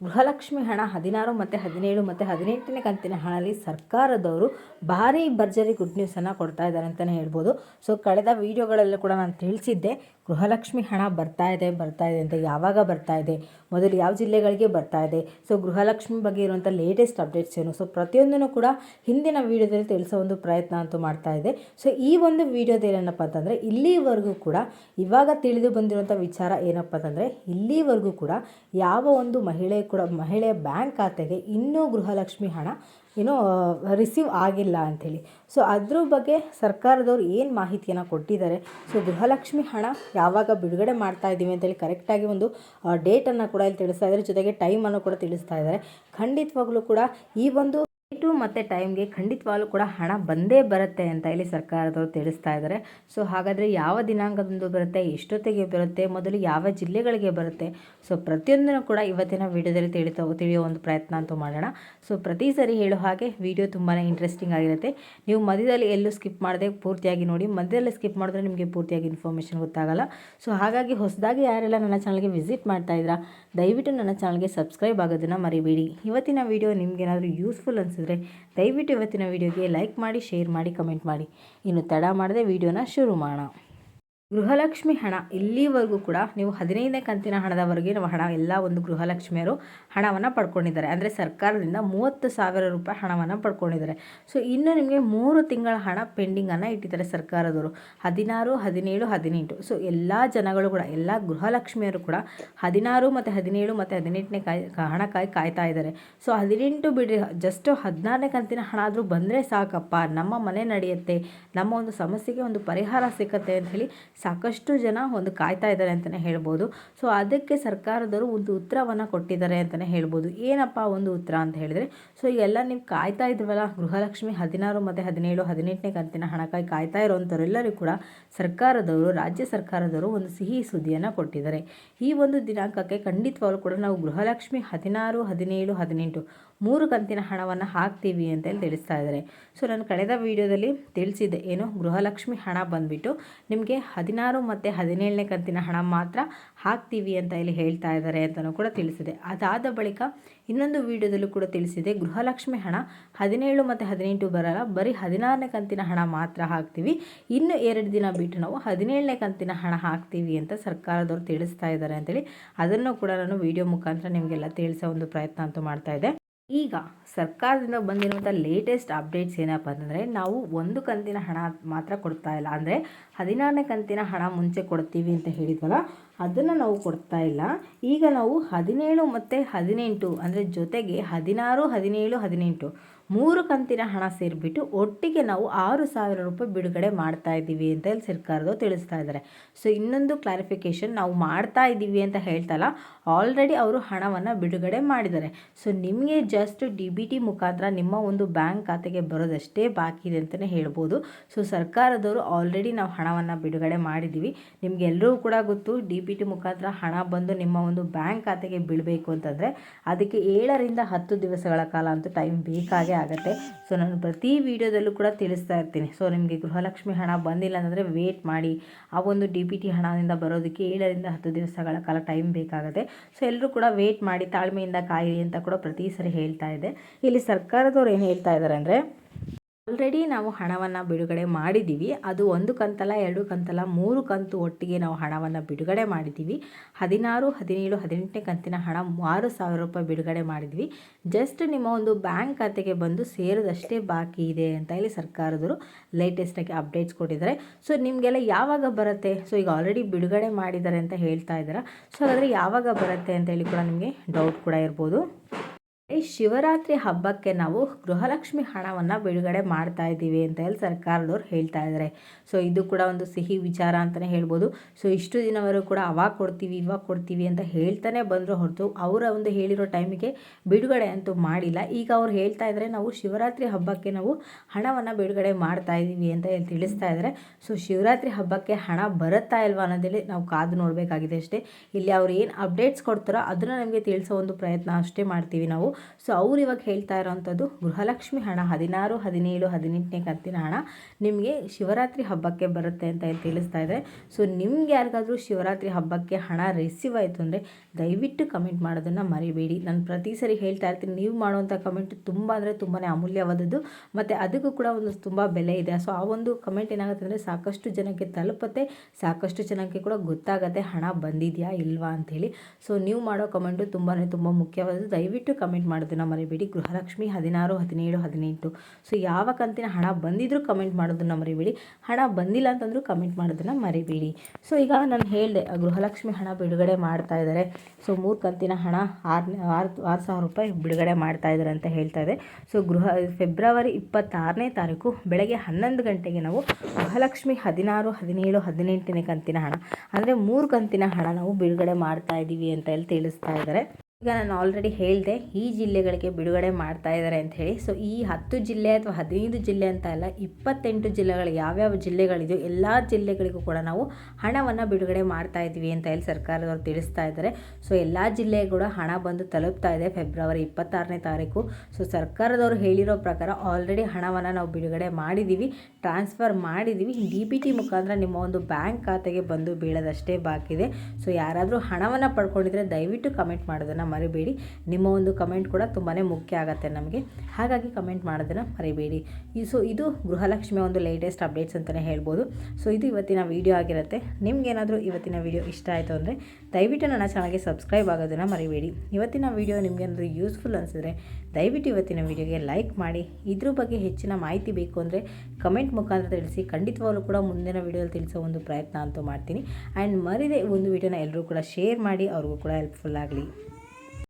ಗೃಹಲಕ್ಷ್ಮಿ ಹಣ ಹದಿನಾರು ಮತ್ತು ಹದಿನೇಳು ಮತ್ತು ಹದಿನೆಂಟನೇ ಕಂತಿನ ಹಣದಲ್ಲಿ ಸರ್ಕಾರದವರು ಭಾರಿ ಭರ್ಜರಿ ಗುಡ್ ನ್ಯೂಸನ್ನು ಕೊಡ್ತಾ ಇದ್ದಾರೆ ಅಂತಲೇ ಹೇಳ್ಬೋದು. ಸೊ ಕಳೆದ ವೀಡಿಯೋಗಳಲ್ಲೂ ಕೂಡ ನಾನು ತಿಳಿಸಿದ್ದೆ, ಗೃಹಲಕ್ಷ್ಮಿ ಹಣ ಬರ್ತಾ ಇದೆ ಬರ್ತಾ ಇದೆ ಅಂತ ಯಾವಾಗ ಬರ್ತಾ ಇದೆ, ಮೊದಲು ಯಾವ ಜಿಲ್ಲೆಗಳಿಗೆ ಬರ್ತಾ ಇದೆ ಸೊ ಗೃಹಲಕ್ಷ್ಮಿ ಬಗ್ಗೆ ಇರುವಂಥ ಲೇಟೆಸ್ಟ್ ಅಪ್ಡೇಟ್ಸ್ ಏನು? ಸೊ ಪ್ರತಿಯೊಂದನ್ನು ಕೂಡ ಹಿಂದಿನ ವೀಡಿಯೋದಲ್ಲಿ ತಿಳಿಸೋ ಒಂದು ಪ್ರಯತ್ನ ಅಂತೂ ಮಾಡ್ತಾ ಇದೆ. ಸೊ ಈ ಒಂದು ವೀಡಿಯೋದಲ್ಲಿ ಏನಪ್ಪ ಅಂತಂದರೆ, ಇಲ್ಲಿವರೆಗೂ ಕೂಡ ಇವಾಗ ತಿಳಿದು ಬಂದಿರುವಂಥ ವಿಚಾರ ಏನಪ್ಪ ಅಂತಂದರೆ, ಇಲ್ಲಿವರೆಗೂ ಕೂಡ ಯಾವ ಒಂದು ಮಹಿಳೆ ಕೂಡ ಮಹಿಳೆಯ ಬ್ಯಾಂಕ್ ಖಾತೆಗೆ ಇನ್ನೂ ಗೃಹಲಕ್ಷ್ಮಿ ಹಣ ಏನೋ ರಿಸೀವ್ ಆಗಿಲ್ಲ ಅಂಥೇಳಿ. ಸೊ ಅದ್ರ ಬಗ್ಗೆ ಸರ್ಕಾರದವ್ರು ಏನು ಮಾಹಿತಿಯನ್ನು ಕೊಟ್ಟಿದ್ದಾರೆ? ಸೊ ಗೃಹಲಕ್ಷ್ಮಿ ಹಣ ಯಾವಾಗ ಬಿಡುಗಡೆ ಮಾಡ್ತಾ ಇದ್ದೀವಿ ಅಂತೇಳಿ ಕರೆಕ್ಟಾಗಿ ಒಂದು ಡೇಟನ್ನು ಕೂಡ ಇಲ್ಲಿ ತಿಳಿಸ್ತಾ ಇದ್ದಾರೆ. ಜೊತೆಗೆ ಟೈಮನ್ನು ಕೂಡ ತಿಳಿಸ್ತಾ ಇದ್ದಾರೆ. ಖಂಡಿತವಾಗ್ಲೂ ಕೂಡ ಈ ಒಂದು ಡೇಟು ಮತ್ತು ಟೈಮ್ಗೆ ಖಂಡಿತವಾಗ್ಲೂ ಕೂಡ ಹಣ ಬಂದೇ ಬರುತ್ತೆ ಅಂತ ಇಲ್ಲಿ ಸರ್ಕಾರದವರು ತಿಳಿಸ್ತಾ ಇದ್ದಾರೆ ಸೊ ಹಾಗಾದರೆ ಯಾವ ದಿನಾಂಕದಂದು ಬರುತ್ತೆ, ಎಷ್ಟೊತ್ತಿಗೆ ಬರುತ್ತೆ, ಮೊದಲು ಯಾವ ಜಿಲ್ಲೆಗಳಿಗೆ ಬರುತ್ತೆ ಸೊ ಪ್ರತಿಯೊಂದನ್ನು ಕೂಡ ಇವತ್ತಿನ ವಿಡಿಯೋದಲ್ಲಿ ತಿಳಿತಾ ತಿಳಿಯೋ ಒಂದು ಪ್ರಯತ್ನ ಅಂತೂ ಮಾಡೋಣ. ಸೊ ಪ್ರತಿ ಸರಿ ಹೇಳೋ ಹಾಗೆ ವಿಡಿಯೋ ತುಂಬಾ ಇಂಟ್ರೆಸ್ಟಿಂಗ್ ಆಗಿರುತ್ತೆ. ನೀವು ಮಧ್ಯದಲ್ಲಿ ಎಲ್ಲೂ ಸ್ಕಿಪ್ ಮಾಡದೆ ಪೂರ್ತಿಯಾಗಿ ನೋಡಿ, ಮಧ್ಯದಲ್ಲಿ ಸ್ಕಿಪ್ ಮಾಡಿದ್ರೆ ನಿಮಗೆ ಪೂರ್ತಿಯಾಗಿ ಇನ್ಫಾರ್ಮೇಷನ್ ಗೊತ್ತಾಗಲ್ಲ. ಸೊ ಹಾಗಾಗಿ ಹೊಸದಾಗಿ ಯಾರೆಲ್ಲ ನನ್ನ ಚಾನಲ್ಗೆ ವಿಸಿಟ್ ಮಾಡ್ತಾ ಇದ್ದೀರಾ, ದಯವಿಟ್ಟು ನನ್ನ ಚಾನಲ್ಗೆ ಸಬ್ಸ್ಕ್ರೈಬ್ ಆಗೋದನ್ನು ಮರಿಬೇಡಿ. ಇವತ್ತಿನ ವಿಡಿಯೋ ನಿಮಗೇನಾದರೂ ಯೂಸ್ಫುಲ್ ಅನಿಸಿದ್ರೆ ದಯವಿಟ್ಟು ಇವತ್ತಿನ ವಿಡಿಯೋಗೆ ಲೈಕ್ ಮಾಡಿ ಶೇರ್ ಮಾಡಿ ಕಮೆಂಟ್ ಮಾಡಿ. ಇನ್ನು ತಡ ಮಾಡದೆ ವಿಡಿಯೋನ ಶುರು ಮಾಡೋಣ. ಗೃಹಲಕ್ಷ್ಮಿ ಹಣ ಇಲ್ಲಿವರೆಗೂ ಕೂಡ ನೀವು ಹದಿನೈದನೇ ಕಂತಿನ ಹಣದವರೆಗೆ ನಾವು ಹಣ ಎಲ್ಲ ಒಂದು ಗೃಹಲಕ್ಷ್ಮಿಯರು ಹಣವನ್ನು ಪಡ್ಕೊಂಡಿದ್ದಾರೆ. ಅಂದರೆ ಸರ್ಕಾರದಿಂದ ಮೂವತ್ತು ಸಾವಿರ ರೂಪಾಯಿ ಹಣವನ್ನು ಪಡ್ಕೊಂಡಿದ್ದಾರೆ. ಸೊ ಇನ್ನು ನಿಮಗೆ ಮೂರು ತಿಂಗಳ ಹಣ ಪೆಂಡಿಂಗನ್ನು ಇಟ್ಟಿದ್ದಾರೆ ಸರ್ಕಾರದವರು. ಹದಿನಾರು, ಹದಿನೇಳು, ಹದಿನೆಂಟು. ಸೊ ಎಲ್ಲ ಜನಗಳು ಕೂಡ, ಎಲ್ಲ ಗೃಹಲಕ್ಷ್ಮಿಯರು ಕೂಡ ಹದಿನಾರು ಮತ್ತು ಹದಿನೇಳು ಮತ್ತು ಹದಿನೆಂಟನೇ ಕಾಯಿ ಹಣ ಕಾಯಿ ಕಾಯ್ತಾ ಇದ್ದಾರೆ. ಸೊ ಹದಿನೆಂಟು ಬಿಡಿ ಜಸ್ಟ್ ಹದಿನಾರನೇ ಕಂತಿನ ಹಣ ಆದರೂ ಬಂದರೆ ಸಾಕಪ್ಪ. ನಮ್ಮ ಮನೆ ನಡೆಯುತ್ತೆ. ನಮ್ಮ ಒಂದು ಸಮಸ್ಯೆಗೆ ಒಂದು ಪರಿಹಾರ ಸಿಕ್ಕತ್ತೆ ಅಂತ ಹೇಳಿ ಸಾಕಷ್ಟು ಜನ ಒಂದು ಕಾಯ್ತಾ ಇದ್ದಾರೆ ಅಂತಲೇ ಹೇಳ್ಬೋದು. ಸೊ, ಅದಕ್ಕೆ ಸರ್ಕಾರದವರು ಒಂದು ಉತ್ತರವನ್ನು ಕೊಟ್ಟಿದ್ದಾರೆ ಅಂತಲೇ ಹೇಳ್ಬೋದು. ಏನಪ್ಪ ಒಂದು ಉತ್ತರ ಅಂತ ಹೇಳಿದರೆ, ಸೊ ಎಲ್ಲ ನೀವು ಕಾಯ್ತಾ ಇದ್ವಲ್ಲ ಗೃಹಲಕ್ಷ್ಮಿ ಹದಿನಾರು ಮತ್ತು ಹದಿನೇಳು, ಹದಿನೆಂಟನೇ ಕಂತಿನ ಹಣಕ್ಕಾಗಿ ಕಾಯ್ತಾ ಇರೋವಂಥವರೆಲ್ಲರೂ ಕೂಡ ಸರ್ಕಾರದವರು, ರಾಜ್ಯ ಸರ್ಕಾರದವರು ಒಂದು ಸಿಹಿ ಸುದ್ದಿಯನ್ನು ಕೊಟ್ಟಿದ್ದಾರೆ. ಈ ಒಂದು ದಿನಾಂಕಕ್ಕೆ ಖಂಡಿತವಾಗ್ಲೂ ಕೂಡ ನಾವು ಗೃಹಲಕ್ಷ್ಮಿ ಹದಿನಾರು, ಹದಿನೇಳು, ಹದಿನೆಂಟು ಮೂರು ಕಂತಿನ ಹಣವನ್ನು ಹಾಕ್ತೀವಿ ಅಂತೇಳಿ ತಿಳಿಸ್ತಾ ಇದ್ದಾರೆ. ಸೊ ನಾನು ಕಳೆದ ವಿಡಿಯೋದಲ್ಲಿ ತಿಳಿಸಿದ್ದೆ ಏನು, ಗೃಹಲಕ್ಷ್ಮಿ ಹಣ ಬಂದುಬಿಟ್ಟು ನಿಮಗೆ ಹದಿನಾರು ಮತ್ತು ಹದಿನೇಳನೇ ಕಂತಿನ ಹಣ ಮಾತ್ರ ಹಾಕ್ತೀವಿ ಅಂತ ಇಲ್ಲಿ ಹೇಳ್ತಾ ಇದ್ದಾರೆ ಅಂತಲೂ ಕೂಡ ತಿಳಿಸಿದೆ. ಅದಾದ ಬಳಿಕ ಇನ್ನೊಂದು ವಿಡಿಯೋದಲ್ಲೂ ಕೂಡ ತಿಳಿಸಿದೆ, ಗೃಹಲಕ್ಷ್ಮಿ ಹಣ ಹದಿನೇಳು ಮತ್ತು ಹದಿನೆಂಟು ಬರಲ್ಲ, ಬರೀ ಹದಿನಾರನೇ ಕಂತಿನ ಹಣ ಮಾತ್ರ ಹಾಕ್ತೀವಿ. ಇನ್ನು ಎರಡು ದಿನ ಬಿಟ್ಟು ನಾವು ಹದಿನೇಳನೇ ಕಂತಿನ ಹಣ ಹಾಕ್ತೀವಿ ಅಂತ ಸರ್ಕಾರದವರು ತಿಳಿಸ್ತಾ ಇದ್ದಾರೆ ಅಂತೇಳಿ ಅದನ್ನು ಕೂಡ ನಾನು ವಿಡಿಯೋ ಮುಖಾಂತರ ನಿಮಗೆಲ್ಲ ತಿಳಿಸೋ ಒಂದು ಪ್ರಯತ್ನ ಅಂತೂ ಮಾಡ್ತಾ ಇದ್ದೆ. ಈಗ ಸರ್ಕಾರದಿಂದ ಬಂದಿರುವಂಥ ಲೇಟೆಸ್ಟ್ ಅಪ್ಡೇಟ್ಸ್ ಏನಪ್ಪ ಅಂತಂದರೆ ನಾವು ಒಂದು ಕಂತಿನ ಹಣ ಮಾತ್ರ ಕೊಡ್ತಾ ಇಲ್ಲ. ಅಂದರೆ ಹದಿನಾರನೇ ಕಂತಿನ ಹಣ ಮುಂಚೆ ಕೊಡ್ತೀವಿ ಅಂತ ಹೇಳಿದ್ವಲ್ಲ, ಅದನ್ನು ನಾವು ಕೊಡ್ತಾ ಇಲ್ಲ. ಈಗ ನಾವು ಹದಿನೇಳು ಮತ್ತು ಹದಿನೆಂಟು ಅಂದರೆ ಜೊತೆಗೆ ಹದಿನಾರು, ಹದಿನೇಳು, ಹದಿನೆಂಟು ಮೂರು ಕಂತಿನ ಹಣ ಸೇರಿಬಿಟ್ಟು ಒಟ್ಟಿಗೆ ನಾವು ಆರು ಸಾವಿರ ರೂಪಾಯಿ ಬಿಡುಗಡೆ ಮಾಡ್ತಾ ಇದ್ದೀವಿ ಅಂತ ಇಲ್ಲಿ ಸರ್ಕಾರದವರು ತಿಳಿಸ್ತಾ ಇದ್ದಾರೆ. ಸೊ ಇನ್ನೊಂದು ಕ್ಲಾರಿಫಿಕೇಷನ್ ನಾವು ಮಾಡ್ತಾ ಇದ್ದೀವಿ ಅಂತ ಹೇಳ್ತಲ್ಲ ಆಲ್ರೆಡಿ ಅವರು ಹಣವನ್ನು ಬಿಡುಗಡೆ ಮಾಡಿದ್ದಾರೆ. ಸೊ ನಿಮಗೆ ಜಸ್ಟ್ ಡಿ ಬಿ ಟಿ ಮುಖಾಂತರ ನಿಮ್ಮ ಒಂದು ಬ್ಯಾಂಕ್ ಖಾತೆಗೆ ಬರೋದಷ್ಟೇ ಬಾಕಿ ಇದೆ ಅಂತಲೇ ಹೇಳ್ಬೋದು. ಸೊ ಸರ್ಕಾರದವರು ಆಲ್ರೆಡಿ ನಾವು ಹಣವನ್ನು ಬಿಡುಗಡೆ ಮಾಡಿದ್ದೀವಿ. ನಿಮಗೆಲ್ಲರೂ ಕೂಡ ಗೊತ್ತು ಡಿ ಬಿ ಟಿ ಮುಖಾಂತರ ಹಣ ಬಂದು ನಿಮ್ಮ ಒಂದು ಬ್ಯಾಂಕ್ ಖಾತೆಗೆ ಬೀಳಬೇಕು ಅಂತಂದರೆ, ಅದಕ್ಕೆ ಏಳರಿಂದ ಹತ್ತು ದಿವಸಗಳ ಕಾಲ ಅಂತೂ ಟೈಮ್ ಬೇಕಾಗೇ ಆಗುತ್ತೆ. ಸೊ ನಾನು ಪ್ರತಿ ವೀಡಿಯೋದಲ್ಲೂ ಕೂಡ ತಿಳಿಸ್ತಾ ಇರ್ತೀನಿ. ಸೊ ನಿಮಗೆ ಗೃಹಲಕ್ಷ್ಮಿ ಹಣ ಬಂದಿಲ್ಲ ಅಂದರೆ ವೇಟ್ ಮಾಡಿ. ಆ ಒಂದು ಡಿ ಪಿ ಟಿ ಹಣದಿಂದ ಬರೋದಕ್ಕೆ ಏಳರಿಂದ ಹತ್ತು ದಿವಸಗಳ ಕಾಲ ಟೈಮ್ ಬೇಕಾಗುತ್ತೆ. ಸೊ ಎಲ್ಲರೂ ಕೂಡ ವೇಟ್ ಮಾಡಿ ತಾಳ್ಮೆಯಿಂದ ಕಾಯಿರಿ ಅಂತ ಕೂಡ ಪ್ರತಿ ಸರಿ ಹೇಳ್ತಾ ಇದೆ. ಇಲ್ಲಿ ಸರ್ಕಾರದವ್ರು ಏನು ಹೇಳ್ತಾ ಇದ್ದಾರೆ ಅಂದರೆ ಆಲ್ರೆಡಿ ನಾವು ಹಣವನ್ನು ಬಿಡುಗಡೆ ಮಾಡಿದ್ದೀವಿ ಅದು ಒಂದು ಕಂತಲ್ಲ, ಎರಡು ಕಂತಲ್ಲ, ಮೂರು ಕಂತು ಒಟ್ಟಿಗೆ ನಾವು ಹಣವನ್ನು ಬಿಡುಗಡೆ ಮಾಡಿದ್ದೀವಿ ಹದಿನಾರು, ಹದಿನೇಳು, ಹದಿನೆಂಟನೇ ಕಂತಿನ ಹಣ ಆರು ಸಾವಿರ ರೂಪಾಯಿ ಬಿಡುಗಡೆ ಮಾಡಿದ್ವಿ. ಜಸ್ಟ್ ನಿಮ್ಮ ಒಂದು ಬ್ಯಾಂಕ್ ಖಾತೆಗೆ ಬಂದು ಸೇರಿದಷ್ಟೇ ಬಾಕಿ ಇದೆ ಅಂತ ಹೇಳಿ ಸರ್ಕಾರದವರು ಲೇಟೆಸ್ಟಾಗಿ ಅಪ್ಡೇಟ್ಸ್ ಕೊಟ್ಟಿದ್ದಾರೆ. ಸೊ ನಿಮಗೆಲ್ಲ ಯಾವಾಗ ಬರುತ್ತೆ? ಸೊ ಈಗ ಆಲ್ರೆಡಿ ಬಿಡುಗಡೆ ಮಾಡಿದ್ದಾರೆ ಅಂತ ಹೇಳ್ತಾ ಇದ್ದಾರೆ? ಸೊ ಹಾಗಾದರೆ ಯಾವಾಗ ಬರುತ್ತೆ ಅಂತ ಹೇಳಿ ಕೂಡ ನಿಮಗೆ ಡೌಟ್ ಕೂಡ ಇರ್ಬೋದು. ಈ ಶಿವರಾತ್ರಿ ಹಬ್ಬಕ್ಕೆ ನಾವು ಗೃಹಲಕ್ಷ್ಮಿ ಹಣವನ್ನು ಬಿಡುಗಡೆ ಮಾಡ್ತಾ ಇದ್ದೀವಿ ಅಂತ ಹೇಳಿ ಸರ್ಕಾರದವ್ರು ಹೇಳ್ತಾ ಇದ್ದಾರೆ ಸೊ ಇದು ಕೂಡ ಒಂದು ಸಿಹಿ ವಿಚಾರ ಅಂತಲೇ ಹೇಳ್ಬೋದು. ಸೊ ಇಷ್ಟು ದಿನವರೆಗೂ ಕೂಡ ಅವಾಗ ಕೊಡ್ತೀವಿ ಇವಾಗ ಕೊಡ್ತೀವಿ ಅಂತ ಹೇಳ್ತಾನೆ ಬಂದರು ಹೊರತು ಅವರ ಒಂದು ಹೇಳಿರೋ ಟೈಮಿಗೆ ಬಿಡುಗಡೆ ಅಂತೂ ಮಾಡಿಲ್ಲ. ಈಗ ಅವ್ರು ಹೇಳ್ತಾ ಇದ್ದಾರೆ ನಾವು ಶಿವರಾತ್ರಿ ಹಬ್ಬಕ್ಕೆ ನಾವು ಹಣವನ್ನು ಬಿಡುಗಡೆ ಮಾಡ್ತಾ ಇದ್ದೀವಿ ಅಂತ ಹೇಳಿ ತಿಳಿಸ್ತಾ ಇದ್ದಾರೆ ಸೊ ಶಿವರಾತ್ರಿ ಹಬ್ಬಕ್ಕೆ ಹಣ ಬರುತ್ತಾ ಇಲ್ವಾ ಅನ್ನೋದೇಳಿ ನಾವು ಕಾದು ನೋಡಬೇಕಾಗಿದೆ ಅಷ್ಟೇ. ಇಲ್ಲಿ ಅವ್ರು ಏನು ಅಪ್ಡೇಟ್ಸ್ ಕೊಡ್ತಾರೋ ಅದನ್ನು ನಮಗೆ ತಿಳಿಸೋ ಒಂದು ಪ್ರಯತ್ನ ಅಷ್ಟೇ ಮಾಡ್ತೀವಿ ನಾವು. ಸೊ ಅವ್ರು ಇವಾಗ ಹೇಳ್ತಾ ಇರೋವಂಥದ್ದು ಗೃಹಲಕ್ಷ್ಮಿ ಹಣ, ಹದಿನಾರು, ಹದಿನೇಳು, ಹದಿನೆಂಟನೇ ಕಂತಿನ ಹಣ ನಿಮಗೆ ಶಿವರಾತ್ರಿ ಹಬ್ಬಕ್ಕೆ ಬರುತ್ತೆ ಅಂತ ಹೇಳಿ ತಿಳಿಸ್ತಾ ಇದೆ ಸೊ ನಿಮ್ಗೆ ಯಾರಿಗಾದರೂ ಶಿವರಾತ್ರಿ ಹಬ್ಬಕ್ಕೆ ಹಣ ರಿಸೀವ್ ಆಯಿತು ಅಂದರೆ ದಯವಿಟ್ಟು ಕಮೆಂಟ್ ಮಾಡೋದನ್ನು ಮರಿಬೇಡಿ. ನಾನು ಪ್ರತಿ ಸರಿ ಹೇಳ್ತಾ ಇರ್ತೀನಿ, ನೀವು ಮಾಡುವಂಥ ಕಮೆಂಟ್ ತುಂಬ ಅಂದರೆ ತುಂಬಾ ಅಮೂಲ್ಯವಾದದ್ದು. ಮತ್ತು ಅದಕ್ಕೂ ಕೂಡ ಒಂದು ತುಂಬ ಬೆಲೆ ಇದೆ. ಸೊ ಆ ಒಂದು ಕಮೆಂಟ್ ಏನಾಗುತ್ತೆ ಅಂದರೆ ಸಾಕಷ್ಟು ಜನಕ್ಕೆ ತಲುಪುತ್ತೆ, ಸಾಕಷ್ಟು ಜನಕ್ಕೆ ಕೂಡ ಗೊತ್ತಾಗತ್ತೆ ಹಣ ಬಂದಿದೆಯಾ ಇಲ್ವಾ ಅಂಥೇಳಿ ಸೊ ನೀವು ಮಾಡೋ ಕಮೆಂಟು ತುಂಬಾ ತುಂಬ ಮುಖ್ಯವಾದದ್ದು. ದಯವಿಟ್ಟು ಕಮೆಂಟ್ ಮಾಡೋದನ್ನು ಮರಿಬೇಡಿ. ಗೃಹಲಕ್ಷ್ಮಿ ಹದಿನಾರು, ಹದಿನೇಳು, ಹದಿನೆಂಟು. ಸೊ ಯಾವ ಕಂತಿನ ಹಣ ಬಂದಿದ್ದರೂ ಕಮೆಂಟ್ ಮಾಡೋದನ್ನ ಮರಿಬೇಡಿ. ಹಣ ಬಂದಿಲ್ಲ ಅಂತಂದರೂ ಕಮೆಂಟ್ ಮಾಡೋದನ್ನು ಮರಿಬೇಡಿ. ಸೊ ಈಗ ನಾನು ಹೇಳಿದೆ, ಗೃಹಲಕ್ಷ್ಮಿ ಹಣ ಬಿಡುಗಡೆ ಮಾಡ್ತಾ ಇದ್ದಾರೆ ಸೊ ಮೂರು ಕಂತಿನ ಹಣ ಆರು ಆರು ಆರು ಸಾವಿರ ರೂಪಾಯಿ ಬಿಡುಗಡೆ ಮಾಡ್ತಾ ಇದ್ದಾರೆ ಅಂತ ಹೇಳ್ತಾ ಇದೆ. ಸೊ ಗೃಹ, ಫೆಬ್ರವರಿ ಇಪ್ಪತ್ತಾರನೇ ತಾರೀಕು ಬೆಳಗ್ಗೆ ಹನ್ನೊಂದು ಗಂಟೆಗೆ ನಾವು ಗೃಹಲಕ್ಷ್ಮಿ ಹದಿನಾರು, ಹದಿನೇಳು, ಹದಿನೆಂಟನೇ ಕಂತಿನ ಹಣ, ಅಂದರೆ ಮೂರು ಕಂತಿನ ಹಣ ನಾವು ಬಿಡುಗಡೆ ಮಾಡ್ತಾ ಇದ್ದೀವಿ ಅಂತ ಹೇಳಿ ತಿಳಿಸ್ತಾ ಇದ್ದಾರೆ ಈಗ ನಾನು ಆಲ್ರೆಡಿ ಹೇಳಿದೆ, ಈ ಜಿಲ್ಲೆಗಳಿಗೆ ಬಿಡುಗಡೆ ಮಾಡ್ತಾ ಇದ್ದಾರೆ ಅಂತ ಹೇಳಿ. ಸೊ ಈ ಹತ್ತು ಜಿಲ್ಲೆ ಅಥವಾ ಹದಿನೈದು ಜಿಲ್ಲೆ ಅಂತ ಅಲ್ಲ, ಇಪ್ಪತ್ತೆಂಟು ಜಿಲ್ಲೆಗಳು ಯಾವ್ಯಾವ ಜಿಲ್ಲೆಗಳಿದೆಯೋ ಎಲ್ಲ ಜಿಲ್ಲೆಗಳಿಗೂ ಕೂಡ ನಾವು ಹಣವನ್ನು ಬಿಡುಗಡೆ ಮಾಡ್ತಾ ಇದ್ದೀವಿ ಅಂತ ಹೇಳಿ ಸರ್ಕಾರದವರು ತಿಳಿಸ್ತಾ ಇದ್ದಾರೆ ಸೊ ಎಲ್ಲ ಜಿಲ್ಲೆಗೆ ಕೂಡ ಹಣ ಬಂದು ತಲುಪ್ತಾ ಇದೆ ಫೆಬ್ರವರಿ ಇಪ್ಪತ್ತಾರನೇ ತಾರೀಕು. ಸೊ ಸರ್ಕಾರದವರು ಹೇಳಿರೋ ಪ್ರಕಾರ ಆಲ್ರೆಡಿ ಹಣವನ್ನು ನಾವು ಬಿಡುಗಡೆ ಮಾಡಿದ್ದೀವಿ ಟ್ರಾನ್ಸ್ಫರ್ ಮಾಡಿದ್ದೀವಿ ಡಿ ಪಿ ಟಿ ಮುಖಾಂತರ ನಿಮ್ಮ ಒಂದು ಬ್ಯಾಂಕ್ ಖಾತೆಗೆ ಬಂದು ಬೀಳೋದಷ್ಟೇ ಬಾಕಿದೆ ಸೊ ಯಾರಾದರೂ ಹಣವನ್ನು ಪಡ್ಕೊಂಡಿದ್ರೆ ದಯವಿಟ್ಟು ಕಮೆಂಟ್ ಮಾಡೋದನ್ನು ಮರಿಬೇಡಿ. ನಿಮ್ಮ ಒಂದು ಕಮೆಂಟ್ ಕೂಡ ತುಂಬಾ ಮುಖ್ಯ ಆಗುತ್ತೆ ನಮಗೆ. ಹಾಗಾಗಿ ಕಮೆಂಟ್ ಮಾಡೋದನ್ನು ಮರಿಬೇಡಿ. ಸೊ, ಇದು ಗೃಹಲಕ್ಷ್ಮಿಯ ಒಂದು ಲೇಟೆಸ್ಟ್ ಅಪ್ಡೇಟ್ಸ್ ಅಂತಲೇ ಹೇಳ್ಬೋದು. ಸೊ ಇದು ಇವತ್ತಿನ ವೀಡಿಯೋ ಆಗಿರುತ್ತೆ. ನಿಮಗೇನಾದರೂ ಇವತ್ತಿನ ವೀಡಿಯೋ ಇಷ್ಟ ಆಯಿತು ಅಂದರೆ, ದಯವಿಟ್ಟು ನನ್ನ ಚಾನಲ್ಗೆ ಸಬ್ಸ್ಕ್ರೈಬ್ ಆಗೋದನ್ನು ಮರಿಬೇಡಿ. ಇವತ್ತಿನ ವೀಡಿಯೋ ನಿಮಗೇನಾದರೂ ಯೂಸ್ಫುಲ್ ಅನಿಸಿದ್ರೆ, ದಯವಿಟ್ಟು ಇವತ್ತಿನ ವೀಡಿಯೋಗೆ ಲೈಕ್ ಮಾಡಿ. ಇದ್ರ ಬಗ್ಗೆ ಹೆಚ್ಚಿನ ಮಾಹಿತಿ ಬೇಕು ಅಂದರೆ ಕಮೆಂಟ್ ಮುಖಾಂತರ ತಿಳಿಸಿ. ಖಂಡಿತವಾಗಲೂ ಕೂಡ ಮುಂದಿನ ವೀಡಿಯೋದಲ್ಲಿ ತಿಳಿಸೋ ಒಂದು ಪ್ರಯತ್ನ ಅಂತೂ ಮಾಡ್ತೀನಿ. ಆ್ಯಂಡ್ ಮರಿದೆ ಒಂದು ವೀಡಿಯೋನ ಎಲ್ಲರೂ ಕೂಡ ಶೇರ್ ಮಾಡಿ, ಅವ್ರಿಗೂ ಕೂಡ ಹೆಲ್ಪ್ಫುಲ್ ಆಗಲಿ.